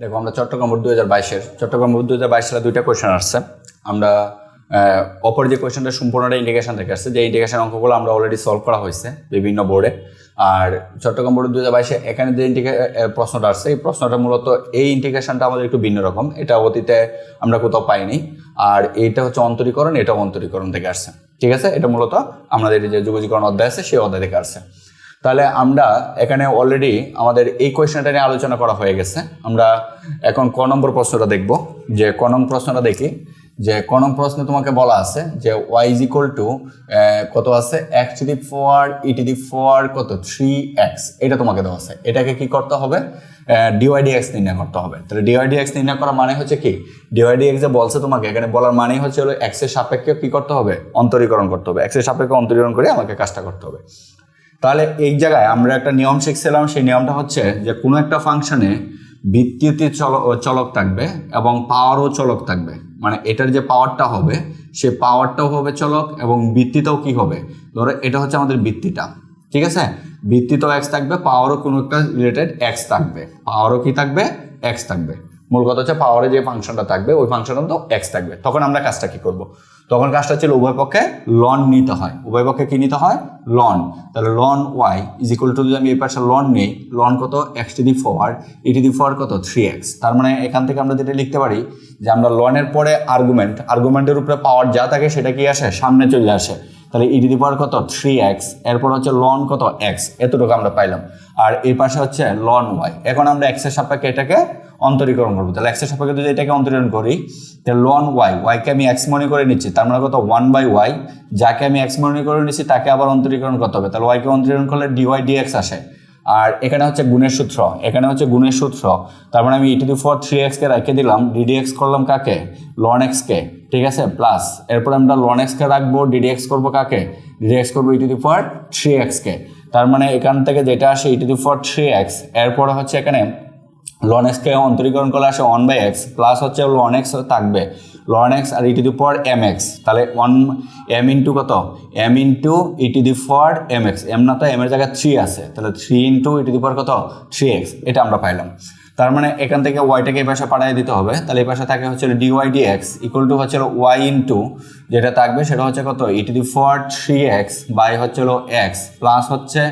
দেখো, আমরা চট্টগ্রাম বোর্ড দুই হাজার বাইশের, চট্টগ্রাম বোর্ড দু হাজার বাইশ সালে দুইটা কোয়েশ্চেন আসছে। আমরা অপর যে কোয়েশ্চেনটা সম্পূর্ণটা ইন্ডিকেশন থেকে আসছে, যে ইন্ডিকেশন অঙ্কগুলো আমরা অলরেডি সলভ করা হয়েছে বিভিন্ন বোর্ডে আর চট্টগ্রাম বোর্ড দু হাজার বাইশে এখানে যে প্রশ্নটা আসছে, এই প্রশ্নটা মূলত এই ইন্ডিকেশনটা আমাদের একটু ভিন্ন রকম। এটা অতীতে আমরা কোথাও পাইনি। আর এইটা হচ্ছে অন্তরীকরণ এটা অন্তরীকরণ থেকে আসছে। ঠিক আছে? এটা মূলত আমাদের যে যুগজীকরণ অধ্যায় আছে, সেই অধ্যায় থেকে আসছে। তাহলে আমরা এখানে অলরেডি আমাদের এই কোয়েশ্চেনটা নিয়ে আলোচনা করা হয়ে গেছে। আমরা এখন ক নম্বর প্রশ্নটা দেখব। যে ক নম্বর প্রশ্নটা দেখি। যে ক নম্বর প্রশ্নে তোমাকে বলা আছে যে ওয়াই ইজ ইকুয়াল টু কত আছে? X to the four e to the four কত? থ্রি এক্স এটা তোমাকে দেওয়া আছে। এটাকে কি করতে হবে? ডিওয়াইডি এক্স নির্ণয় করতে হবে। তাহলে ডিওয়াইডি এক্স নির্ণয় করা মানে হচ্ছে কি? ডিওয়াইডি এক্স যে বলছে তোমাকে, এখানে বলার মানেই হচ্ছে হলো এক্সের সাপেক্ষে কি করতে হবে? অন্তরীকরণ করতে হবে। এক্সের সাপেক্ষে অন্তরীকরণ করে আমাকে কাজটা করতে হবে। তাহলে এই জায়গায় আমরা একটা নিয়ম শিখছিলাম, সেই নিয়মটা হচ্ছে যে কোনো একটা ফাংশনে ভিত্তিতে চলক চলক থাকবে এবং পাওয়ারও চলক থাকবে। মানে এটার যে পাওয়ারটা হবে, সে পাওয়ারটাও হবে চলক এবং ভিত্তিটাও কি হবে? ধরো এটা হচ্ছে আমাদের বৃত্তিটা ঠিক আছে? ভিত্তিতেও এক্স থাকবে পাওয়ারও কোনো একটা রিলেটেড এক্স থাকবে। পাওয়ারও কি থাকবে? এক্স থাকবে। মূল কথা হচ্ছে পাওয়ারে যে ফাংশনটা থাকবে, ওই ফাংশনটা তো এক্স থাকবে। তখন আমরা কাজটা কি করব? তখন কাজটা ছিল উভয় পক্ষে লন নিতে হয়। উভয় পক্ষে কি নিতে হয়? লন তাহলে ln y is equal to যদি আমি এই পাশে লন নেই লন কত? X to the four e to the four কত? থ্রি এক্স তার মানে এখান থেকে আমরা যেটা লিখতে পারি, যে আমরা লনের পরে আর্গুমেন্ট আর্গুমেন্টের উপরে পাওয়ার যা থাকে সেটা কি আসে? সামনে চলে আসে। তাহলে ই টু দি পাওয়ার কত? থ্রি এক্স এরপর হচ্ছে লন কত? এক্স এতটুকু আমরা পাইলাম। আর এই পাশে হচ্ছে লন ওয়াই এখন আমরা এক্সের সাপেক্ষে এটাকে অন্তরীকরণ করব। তাহলে এক্সের সাপেক্ষে যদি এটাকে অন্তরীকরণ করি, তাহলে লন ওয়াই ওয়াইকে আমি এক্স মনে করে নিচ্ছি, তার মানে কত? ওয়ান বাই ওয়াই যাকে আমি এক্স মনে করে নিচ্ছি, তাকে আবার অন্তরীকরণ করতে হবে। তাহলে ওয়াইকে অন্তরীকরণ করলে ডিওয়াই ডিএক্স আসে। আর এখানে হচ্ছে গুণের সূত্র, এখানে হচ্ছে গুণের সূত্র। তার মানে আমি ই টু ফোর থ্রি এক্সকে রেখে দিলাম ডিডি এক্স করলাম কাকে? লন এক্সকে ঠিক আছে? প্লাস এরপর আমরা লন এক্সকে রাখব ডিডি এক্স করব কাকে? ডিডি এক্স করব e to the four three এক্সকে তার মানে এখান থেকে যেটা আসে e to four three x এরপরে হচ্ছে এখানে লন এক্সকে অন্তরীকরণ করলে আসে ওয়ান বাই এক্স প্লাস হচ্ছে লন এক্স থাকবে। Loan x R e to the four m x তাহলে ওয়ান এম ইন্টু কত? M into e to the four m x m না তো এম এর জায়গায় থ্রি আছে, তাহলে three into e to the four কত? থ্রি এক্স এটা আমরা পাইলাম। তার মানে এখান থেকে ওয়াইটাকে এই পাশে পাঠিয়ে দিতে হবে, তাহলে এই পাশে থাকে হচ্ছে dy d x equal to হচ্ছে ওয়াই ইন্টু যেটা থাকবে সেটা হচ্ছে কত? E to the four three x by হচ্ছে এক্স প্লাস হচ্ছে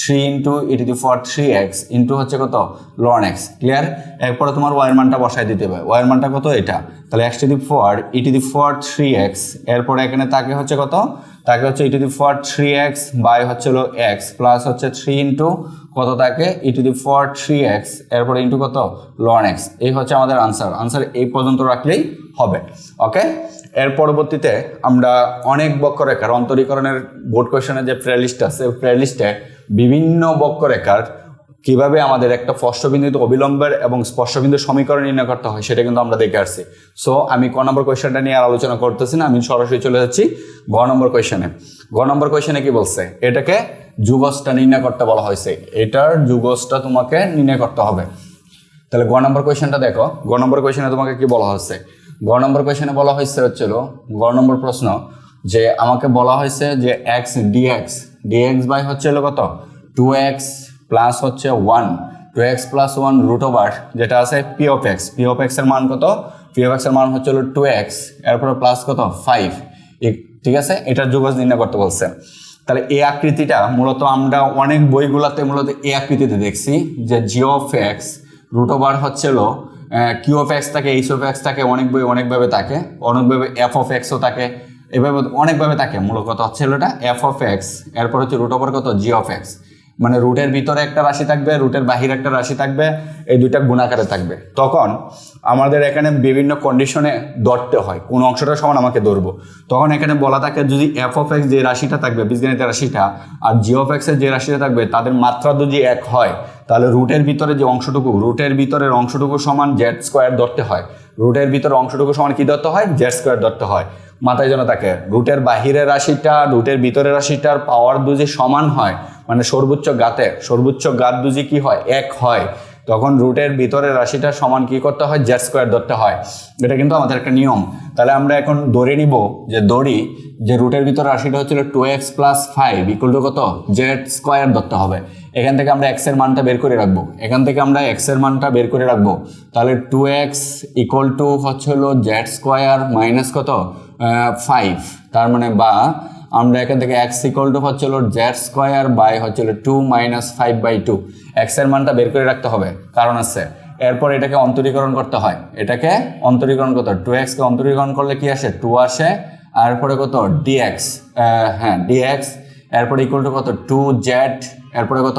three into e to the four three x into হচ্ছে কত? লন এক্স ক্লিয়ার এরপরে তোমার ওয়ার মানটা বসাই দিতে হবে। ওয়ার মানটা কত এটা? তাহলে x to the four e to the four three x এরপরে এখানে তাকে হচ্ছে কত? তাকে হচ্ছে e to the four three x by হচ্ছে হলো এক্স প্লাস হচ্ছে থ্রি ইন্টু কত থাকে e to the four three x এরপরে ইন্টু কত? লন এক্স এই হচ্ছে আমাদের আনসার আনসার এই পর্যন্ত রাখলেই হবে ওকে এর পরবর্তীতে আমরা অনেক বক্ররেখার অন্তরীকরণের বোর্ড কোয়েশনের যে প্লেলিস্ট আছে প্লেলিস্টে বিভিন্ন বক্ররেখার কীভাবে আমাদের একটা স্পর্শবিন্দুতে অবিলম্বের এবং স্পর্শবিন্দুর সমীকরণ নির্ণয় করতে হয়, সেটা কিন্তু আমরা দেখে আসছি। সো আমি ক নম্বর কোয়েশনটা নিয়ে আর আলোচনা করতেছি না, আমি সরাসরি চলে যাচ্ছি গ নম্বর কোয়েশনে গ নম্বর কোয়েশনে কি বলছে? এটাকে যুগসটা নির্ণয় করতে বলা হয়েছে। এটার যুগসটা তোমাকে নির্ণয় করতে হবে। তাহলে গ নম্বর কোয়েশনটা দেখো। গ নম্বর কোয়েশনে তোমাকে কি বলা হচ্ছে গ নম্বর কোয়েশনে বলা হয়েছে হচ্ছিল গ নম্বর প্রশ্ন যে আমাকে বলা হয়েছে যে এক্স ডিএক্স ডিএক্স বাই হচ্ছে হলো কত? টু এক্স প্লাস হচ্ছে one two x plus one root over যেটা আছে p of x p of এক্সের মান কত? পি অফ এক্সের মান হচ্ছে হলো টু এক্স এরপরে প্লাস কত? ফাইভ ঠিক আছে? এটার যুগজ নির্ণয় করতে বলছে। তাহলে এই আকৃতিটা, মূলত আমরা অনেক বইগুলোতে মূলত এই আকৃতিতে দেখছি যে g of x root over হচ্ছে হচ্ছিল কিউ অফ এক্স থাকে এইচ অফ এক্স থাকে, অনেক বই অনেকভাবে থাকে, অনেকভাবে এফ অফ এক্সও থাকে। এভাবে অনেকভাবে থাকে। মূল হচ্ছে হলো এটা এফ অফ এক্স এরপর হচ্ছে রুট ওভার কত জি অফ এক্স মানে রুটের ভিতরে একটা রাশি থাকবে, রুটের বাহিরে একটা রাশি থাকবে, এই দুইটা গুণাকারে থাকবে। তখন আমাদের এখানে বিভিন্ন কন্ডিশনে ধরতে হয়, কোন অংশটা সমান আমাকে ধরবো। তখন এখানে বলা থাকে যদি এফ অফ এক্স যে রাশিটা থাকবে বীজগণিতের রাশিটা, আর জি অফ এক্সের যে রাশিটা থাকবে, তাদের মাত্রা যদি এক হয়, তাহলে রুটের ভিতরে যে অংশটুকু, রুটের ভিতরের অংশটুকু সমান জেড স্কোয়ার ধরতে হয়। রুটের ভিতরে অংশটুকু সমান কি ধরতে হয়? জেড স্কোয়ার ধরতে হয়। মাথায় যেন থাকে, রুটের বাহিরের রাশিটা, রুটের ভিতরের রাশিটার পাওয়ার দুজি সমান হয় মানে সর্বোচ্চ গাতে সর্বোচ্চ গাত দুজি কি হয়? এক হয়। তখন রুটের ভিতরে রাশিটা সমান কি করতে হয়? জেড স্কোয়ার ধরতে হয়। এটা কিন্তু আমাদের একটা নিয়ম। তাহলে আমরা এখন ধরে নিব যে দড়ি যে রুটের ভিতরে রাশিটা হচ্ছিল two x plus five equal to কত? জেড স্কোয়ার ধরতে হবে। এখান থেকে আমরা এক্সের মানটা বের করে রাখব। এখান থেকে আমরা এক্সের মানটা বের করে রাখব। তাহলে টু এক্স ইকুয়াল টু হচ্ছে জেড স্কোয়ার মাইনাস কত? ফাইভ তার মানে বা আমরা এখান থেকে এক্স ইকুয়াল টু হচ্ছে জেড স্কোয়ার বাই হচ্ছে two minus five by two এক্সের মানটা বের করে রাখতে হবে। কারণ আছে, এরপর এটাকে অন্তরীকরণ করতে হয়। এটাকে অন্তরীকরণ করতে হয়। টু এক্সকে অন্তরীকরণ করলে কি আসে? টু আসে। আর এরপরে কত? ডিএক্স হ্যাঁ ডিএক্স এরপরে ইকুয়াল টু কত? টু জেড এরপরে কত?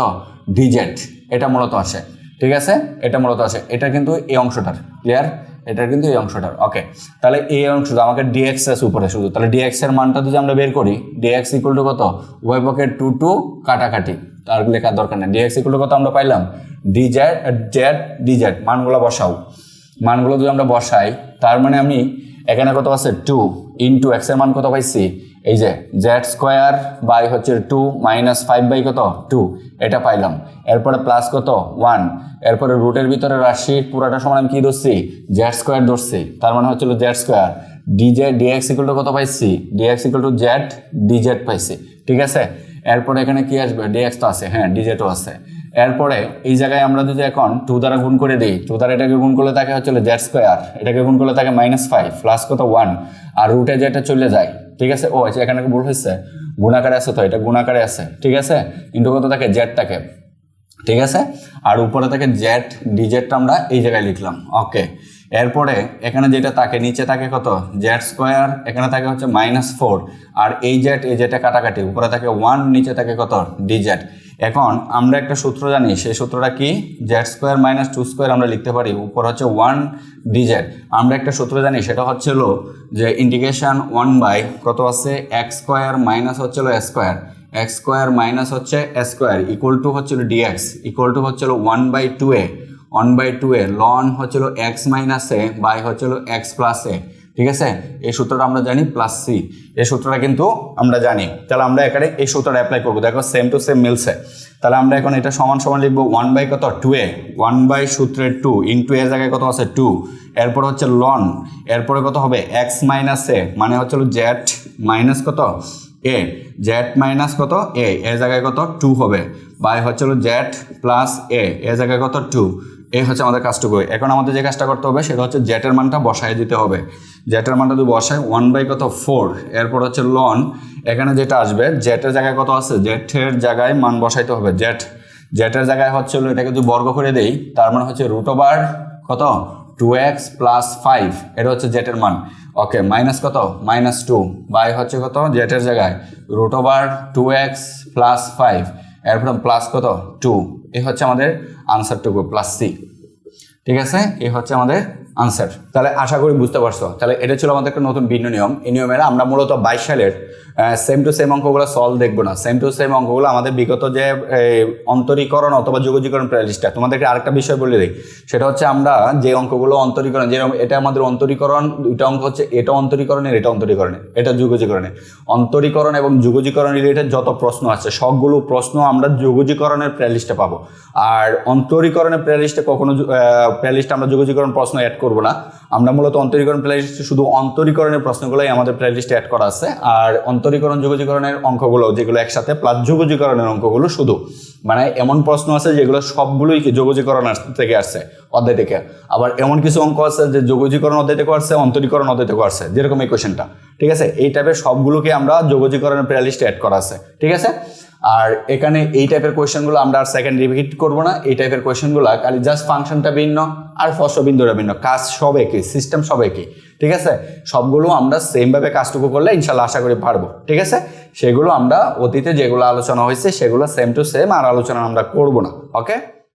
ডিজেড এটা মূলত আসে। ঠিক আছে? এটা মূলত আসে। এটা কিন্তু এই অংশটার। ক্লিয়ার এটা কিন্তু এই অংশটার ওকে তাহলে এই অংশটা আমাকে ডিএক্স এস উপরে শুধু। তাহলে ডিএক্স এর মানটা যদি আমরা বের করি ডিএক্স ইকুয়াল টু কত? উভয় পক্ষে টু টু কাটাকাটি। তার লেখার দরকার নেই। ডিএক্স ইকুয়াল টু কত আমরা পাইলাম? D z z d z মানগুলো বসাও। মানগুলো যদি আমরা বসাই, তার মানে আমি এখানে কত আছে টু ইন্টু এক্সের মান কত পাইছি? এই যে জেড স্কোয়ার বাই হচ্ছে টু মাইনাস ফাইভ বাই কত? টু এটা পাইলাম। এরপরে প্লাস কত? ওয়ান এরপরে রুটের ভিতরে রাশি পুরাটা সমান আমি কি ধরছি? জেড স্কোয়ার ধরছি। তার মানে হচ্ছিল z square dz dx equal to কত পাইছি? Dx equal to z dz পাইছি। ঠিক আছে? এরপরে এখানে কি আসবে? ডিএক্স তো আছে। হ্যাঁ ডিজেটও আছে। এরপরে এই জায়গায় আমরা যদি এখন টু দ্বারা গুণ করে দিই টু দ্বারা এটাকে গুণ করলে তাকে হচ্ছে জেড স্কোয়ার এটাকে গুণ করলে তাকে মাইনাস ফাইভ প্লাস কত ওয়ান আর রুটে যেটা চলে যায়, ঠিক আছে? ও আচ্ছা এখানে ভুল হয়েছে। গুণাকারে আছে তো, এটা গুণাকারে আছে, ঠিক আছে? ইন্টু কত থাকে জেডটাকে ঠিক আছে? আর উপরে থাকে জেড ডিজেডটা আমরা এই জায়গায় লিখলাম ওকে এরপরে এখানে যেটা থাকে নিচে থাকে কত? জেড স্কোয়ার এখানে থাকে হচ্ছে মাইনাস ফোর আর এই জেড এই জেটে কাটাকাটি, উপরে থাকে ওয়ান নিচে থাকে কত? ডিজেড এখন আমরা একটা সূত্র জানি, সেই সূত্রটা কি? Z square minus two square আমরা লিখতে পারি, উপর হচ্ছে ওয়ান ডিজেড আমরা একটা সূত্র জানি, সেটা হচ্ছে হলো যে ইন্টিগ্রেশন ওয়ান বাই কত আছে? এক্স স্কোয়ার মাইনাস হচ্ছে হলো স্কোয়ার এক্স স্কোয়ার মাইনাস হচ্ছে স্কোয়ার ইকুয়াল টু হচ্ছিল ডিএক্স ইকুয়াল টু হচ্ছিল one by two a one by two a ln হচ্ছিল এক্স মাইনাস এ বাই হচ্ছিল এক্স প্লাস এ ঠিক আছে? এই সূত্রটা আমরা জানি প্লাস সি এই সূত্রটা কিন্তু আমরা জানি। তাহলে আমরা এখানে এই সূত্রটা অ্যাপ্লাই করব। দেখো সেম টু সেম মিলছে। তাহলে আমরা এখন এটা সমান সমান লিখব ওয়ান বাই কত? টু এ ওয়ান বাই সূত্রের টু ইন্টু এর জায়গায় কত আছে? টু এরপর হচ্ছে লন এরপরে কত হবে? এক্স মাইনাস এ মানে হচ্ছে জেড মাইনাস কত? এ জেড মাইনাস কত? এ এর জায়গায় কত? টু হবে। বাই হচ্ছে জেড প্লাস এ এর জায়গায় কত? টু এই হচ্ছে আমাদের কাজটুকু এখন আমাদের যে কাজটা করতে হবে, সেটা হচ্ছে জেটের মানটা বসায় দিতে হবে। জেটের মানটা যদি বসায় ওয়ান বাই কত? ফোর এরপর হচ্ছে লন এখানে যেটা আসবে জেটের জায়গায় কত আছে? জেটের জায়গায় মান বসাইতে হবে জেট জেটের জায়গায় হচ্ছে এটাকে যদি বর্গ করে দেই, তার মানে হচ্ছে রুট ওভার কত? টু এক্স প্লাস ফাইভ এটা হচ্ছে জেটের মান। ওকে মাইনাস কত? মাইনাস টু বাই হচ্ছে কত? জেটের জায়গায়। Root over two x plus five এরপর প্লাস কত? টু এই হচ্ছে আমাদের আনসারটুকু প্লাস সি ঠিক আছে? এই হচ্ছে আমাদের আনসার তাহলে আশা করি বুঝতে পারছ। তাহলে এটা ছিল আমাদের একটা নতুন ভিন্ন নিয়ম। এই নিয়মের আমরা মূলত বাইশ সালের সেম টু সেম অঙ্কগুলো সলভ দেখব না। সেম টু সেম অঙ্কগুলো আমাদের বিগত যে অন্তরীকরণ অথবা যোগজীকরণ প্লেলিস্টটা তোমাদেরকে আরেকটা বিষয় বলে দিই। সেটা হচ্ছে আমরা যে অঙ্কগুলো অন্তরীকরণ, যেরকম এটা আমাদের অন্তরীকরণ, দুইটা অঙ্ক হচ্ছে এটা অন্তরীকরণের এটা অন্তরীকরণের, এটা যুগজীকরণের অন্তরীকরণ এবং যুগজীকরণ রিলেটেড যত প্রশ্ন আছে, সবগুলো প্রশ্ন আমরা যুগজীকরণের প্লেলিস্টে পাবো। আর অন্তরীকরণের প্লেলিস্টে কখনো প্লেলিস্টে আমরা যুগজীকরণ প্রশ্ন অ্যাড করব না। আমরা মূলত অন্তরীকরণ প্লেলিস্টে শুধু অন্তরীকরণের প্রশ্নগুলোই আমাদের প্লেলিস্টে অ্যাড করা আছে। আর অন্তরীকরণ যুগজীকরণের অঙ্কগুলো, যেগুলো একসাথে প্লাস যুগজীকরণের অঙ্কগুলো শুধু। মানে এমন প্রশ্ন আছে যেগুলো সবগুলোই কি যোগজীকরণ আস- থেকে আসছে, অধ্যায় থেকে। আবার এমন কিছু অঙ্ক আছে যে যোগজীকরণ অধ্যায় থেকে আসছে, অন্তরীকরণ, অধ্যায় থেকে আসছে, যেরকম এই কোয়েশনটা ঠিক আছে? এই টাইপের সবগুলোকে আমরা যোগজীকরণের প্লেলিস্টে অ্যাড করা আছে। ঠিক আছে? আর এখানে এই টাইপের কোয়েশনগুলো আমরা আর সেকেন্ড রিপিট করব না। এই টাইপের কোয়েশনগুলো খালি জাস্ট ফাংশনটা ভিন্ন আর ফসল বিন্দুটা ভিন্ন। কাজ সব একই সিস্টেম সব একই। ঠিক আছে? সবগুলো আমরা সেমভাবে কাজটুকু করলে ইনশাল্লাহ আশা করি পারব। ঠিক আছে? সেগুলো আমরা অতীতে যেগুলো আলোচনা হয়েছে সেগুলো সেম টু সেম আর আলোচনা আমরা করব না। ওকে